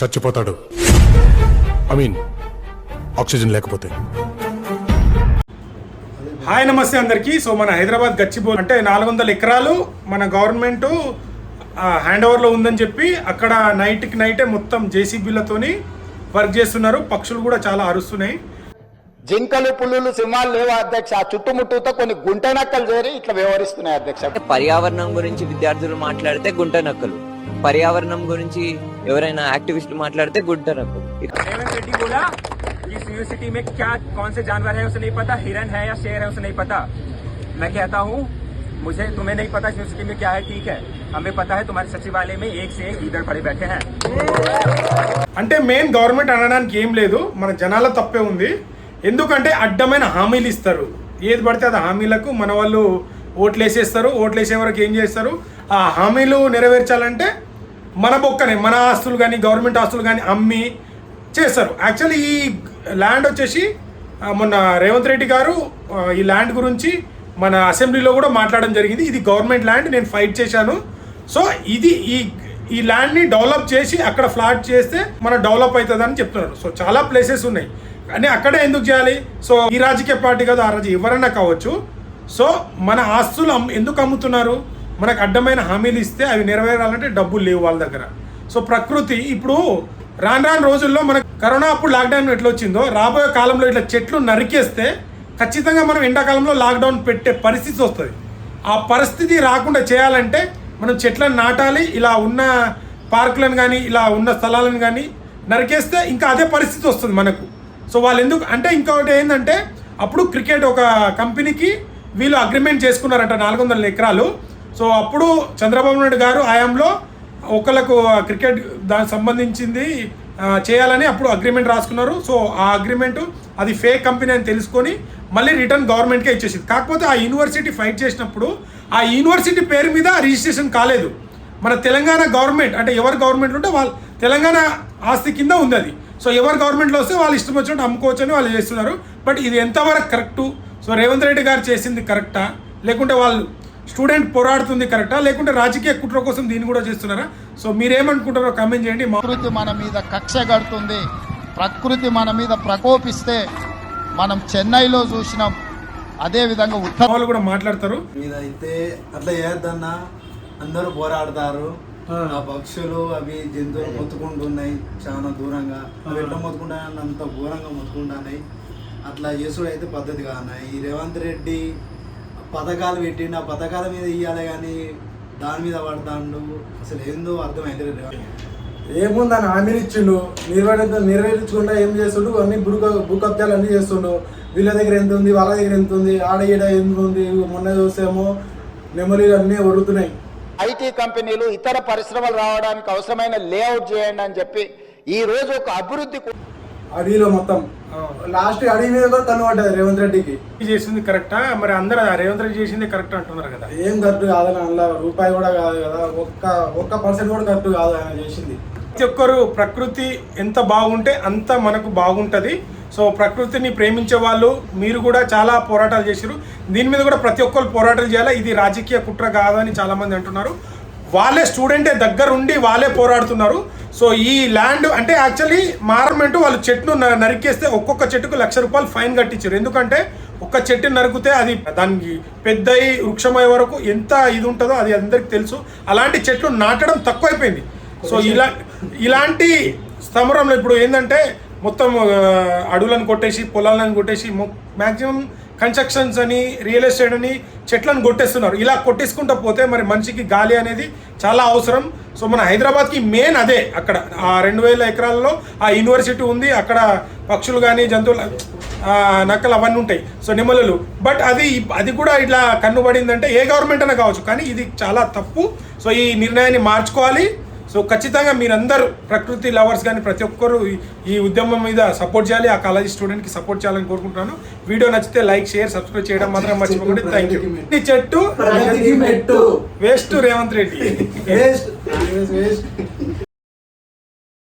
చచ్చిపోతాడు. I mean oxygen లేకపోతే. Hi నమస్తే అందరికీ. సో మన హైదరాబాద్ గచ్చిబౌ అంటే నాలుగు వందల ఎకరాలు మన గవర్నమెంట్ హ్యాండ్ ఓవర్లో ఉందని చెప్పి అక్కడ నైట్కి నైటే మొత్తం జేసీబీలతోని వర్క్ చేస్తున్నారు. పక్షులు కూడా చాలా అరుస్తున్నాయి. జింకలు పుల్లులు సింహాలు లేవా అధ్యక్ష? ఆ చుట్టుముట్టుతో కొన్ని గుంట నక్కలు చేరి ఇట్లా వ్యవహరిస్తున్నాయి అధ్యక్ష. పర్యావరణం గురించి విద్యార్థులు మాట్లాడితే గుంట నక్కలు పర్యావరణం గురించి ఎవరైనా యాక్టివిస్టులు మాట్లాడితే గుంట నక్కలు रेवंत रेड्डी बोला कि इस यूनिवर्सिटी में क्या कौन से जानवर है उसे नहीं पता हिरन है या शेर है उसे नहीं पता मैं कहता हूँ मुझे तुम्हें नहीं पता इस यूनिवर्सिटी में क्या है ठीक है हमें पता है तुम्हारे सचिवालय में एक से एक लीडर पड़े बैठे हैं అంటే మెయిన్ గవర్నమెంట్ అనడానికి ఏం లేదు మన జనాల తప్పే ఉంది ఎందుకంటే అడ్డమైన హామీలు ఇస్తారు ఏది పడితే అది హామీలకు మన వాళ్ళు ఓట్లు వేసేస్తారు ఓట్లు వేసే వరకు ఏం చేస్తారు? ఆ హామీలు నెరవేర్చాలంటే మన బొక్కనే మన ఆస్తులు కానీ గవర్నమెంట్ ఆస్తులు కానీ అమ్మి చేస్తారు. యాక్చువల్లీ ఈ ల్యాండ్ వచ్చేసి మొన్న రేవంత్ రెడ్డి గారు ఈ ల్యాండ్ గురించి మన అసెంబ్లీలో కూడా మాట్లాడడం జరిగింది. ఇది గవర్నమెంట్ ల్యాండ్ నేను ఫైట్ చేశాను. సో ఇది ఈ ఈ ల్యాండ్ని డెవలప్ చేసి అక్కడ ఫ్లాట్ చేస్తే మన డెవలప్ అవుతుంది అని చెప్తున్నారు. సో చాలా ప్లేసెస్ ఉన్నాయి. కానీ అక్కడే ఎందుకు చేయాలి? సో ఈ రాజకీయ పార్టీ కాదు ఆ రాజు ఎవరైనా కావచ్చు. సో మన ఆస్తులు ఎందుకు అమ్ముతున్నారు? మనకు అడ్డమైన హామీలు ఇస్తే అవి నెరవేరాలంటే డబ్బులు లేవు వాళ్ళ దగ్గర. సో ప్రకృతి ఇప్పుడు రాను రాను రోజుల్లో మనకు కరోనా అప్పుడు లాక్డౌన్ ఎట్లా వచ్చిందో రాబోయే కాలంలో ఇట్లా చెట్లు నరికేస్తే ఖచ్చితంగా మనం ఎండాకాలంలో లాక్డౌన్ పెట్టే పరిస్థితి వస్తుంది. ఆ పరిస్థితి రాకుండా చేయాలంటే మనం చెట్లను నాటాలి ఇలా ఉన్న పార్కులను కానీ ఇలా ఉన్న స్థలాలను కానీ నరికేస్తే ఇంకా అదే పరిస్థితి వస్తుంది మనకు. సో వాళ్ళు ఎందుకు అంటే ఇంకొకటి ఏంటంటే అప్పుడు క్రికెట్ ఒక కంపెనీకి వీళ్ళు అగ్రిమెంట్ చేసుకున్నారంట నాలుగు వందల ఎకరాలు. సో అప్పుడు చంద్రబాబు నాయుడు గారు హయాంలో ఒకళ్ళకు క్రికెట్ దానికి సంబంధించింది చేయాలని అప్పుడు అగ్రిమెంట్ రాసుకున్నారు. సో ఆ అగ్రిమెంట్ అది ఫేక్ కంపెనీ అని తెలుసుకొని మళ్ళీ రిటర్న్ గవర్నమెంట్కే ఇచ్చేసింది. కాకపోతే ఆ యూనివర్సిటీ ఫైట్ చేసినప్పుడు ఆ యూనివర్సిటీ పేరు మీద రిజిస్ట్రేషన్ కాలేదు. మన తెలంగాణ గవర్నమెంట్ అంటే ఎవరు గవర్నమెంట్ ఉంటే వాళ్ళు తెలంగాణ ఆస్తి కింద ఉంది అది. సో ఎవరు గవర్నమెంట్లో వస్తే వాళ్ళు ఇష్టం వచ్చినట్టు అమ్ముకోవచ్చు అని వాళ్ళు చేస్తున్నారు. బట్ ఇది ఎంతవరకు కరెక్టు? సో రేవంత్ రెడ్డి గారు చేసింది కరెక్టా? లేకుంటే వాళ్ళు స్టూడెంట్ పోరాడుతుంది కరెక్టా? లేకుంటే రాజకీయ కుట్ర కోసం దీన్ని కూడా చేస్తున్నారా? సో మీరేమనుకుంటారో కామెంట్ చేయండి. ప్రకృతి మన మీద కక్ష కడుతుంది. ప్రకృతి మన మీద ప్రకోపిస్తే మనం చెన్నైలో చూసినాం. అదే విధంగా ఉత్తర వాళ్ళు కూడా మాట్లాడతారు. మీద అయితే అట్లా చేయొద్దన్న. అందరూ పోరాడతారు. ఆ. పక్షులు అవి జంతువులు మొత్తుకుంటున్నాయి. చాలా దూరంగా అవి ఎట్లా మొత్తుకుంటాయని అంత ఘోరంగా మొత్తుకుంటున్నాయి. అట్లా చేసుడు అయితే పద్ధతి కాదన్న. ఈ రేవంత్ రెడ్డి పథకాలు పెట్టిండు. ఆ పథకాల మీద ఇయ్యాలి కానీ దాని మీద పడతాండు. అసలు ఏందో అర్థమైతే రేవంత్ ఏముందని హామీలు ఇచ్చిండు. నిర్వహించ నెరవేర్చకుండా ఏం చేస్తుండు? అన్ని భూ భూ కబ్జాలు అన్ని చేస్తుండు. వీళ్ళ దగ్గర ఎంత ఉంది? వాళ్ళ దగ్గర ఎంత ఉంది? ఆడ ఈడ ఎంత ఉంది? మొన్న చూసేమో. నెమలీలు అన్నీ ఒరుగుతున్నాయి ఐటీ కంపెనీలు ఇతర పరిశ్రమలు రావడానికి అవసరమైన లేఅవుట్ చేయండి అని చెప్పి ఈ రోజు ఒక అభివృద్ధి అడవిలో మొత్తం. లాస్ట్ అడవి మీద కూడా కన్ను పడ్డది రేవంత్ రెడ్డికి. చేసింది కరెక్టా? మరి అందరూ రేవంత్ రెడ్డి చేసింది కరెక్ట్ అంటున్నారు కదా? ఏం కరెక్ట్ కాదని అందులో రూపాయి కూడా కాదు కదా. ఒక్క ఒక్క పర్సెంట్ కూడా కరెక్ట్ కాదు ఆయన చేసింది. ప్రతి ఒక్కరు ప్రకృతి ఎంత బాగుంటే అంత మనకు బాగుంటుంది. సో ప్రకృతిని ప్రేమించే వాళ్ళు మీరు కూడా చాలా పోరాటాలు చేశారు దీని మీద కూడా ప్రతి ఒక్కరు పోరాటాలు చేయాలి? ఇది రాజకీయ కుట్ర కాదని చాలామంది అంటున్నారు. వాళ్ళే స్టూడెంటే దగ్గరుండి వాళ్ళే పోరాడుతున్నారు. సో ఈ ల్యాండ్ అంటే యాక్చువల్లీ మారమెంట్ వాళ్ళు చెట్టును నరికేస్తే ఒక్కొక్క చెట్టుకు లక్ష రూపాయలు ఫైన్ కట్టించారు. ఎందుకంటే ఒక్క చెట్టు నరికితే అది దానికి పెద్దయి వృక్షమయ్యే వరకు ఎంత ఇది ఉంటుందో అది అందరికి తెలుసు. అలాంటి చెట్లు నాటడం తక్కువైపోయింది. సో ఇలా ఇలాంటి స్తమరంలో ఇప్పుడు ఏంటంటే మొత్తం అడవులను కొట్టేసి పొలాలను కొట్టేసి మ్యాక్సిమం కన్స్ట్రక్షన్స్ అని రియల్ ఎస్టేట్ అని చెట్లను కొట్టేస్తున్నారు. ఇలా కొట్టేసుకుంటూ పోతే మరి మనిషికి గాలి అనేది చాలా అవసరం. సో మన హైదరాబాద్కి మెయిన్ అదే అక్కడ. ఆ రెండు వేల ఎకరాల్లో ఆ యూనివర్సిటీ ఉంది. అక్కడ పక్షులు కానీ జంతువులు నక్కలు అవన్నీ ఉంటాయి. సో నెమలలు. బట్ అది అది కూడా ఇట్లా కన్నుబడిందంటే ఏ గవర్నమెంట్ అయినా కావచ్చు. కానీ ఇది చాలా తప్పు. సో ఈ నిర్ణయాన్ని మార్చుకోవాలి. సో ఖచ్చితంగా మీరందరూ ప్రకృతి లవర్స్ కానీ ప్రతి ఒక్కరు ఈ- ఉద్యమం మీద సపోర్ట్ చేయాలి ఆ కాలేజీ స్టూడెంట్కి సపోర్ట్ చేయాలని కోరుకుంటున్నాను. వీడియో నచ్చితే లైక్ షేర్ సబ్స్క్రైబ్ చేయడం మాత్రం మర్చిపోకండి. థ్యాంక్ యూ చెట్టు వేస్ట్ రేవంత్ రెడ్డి.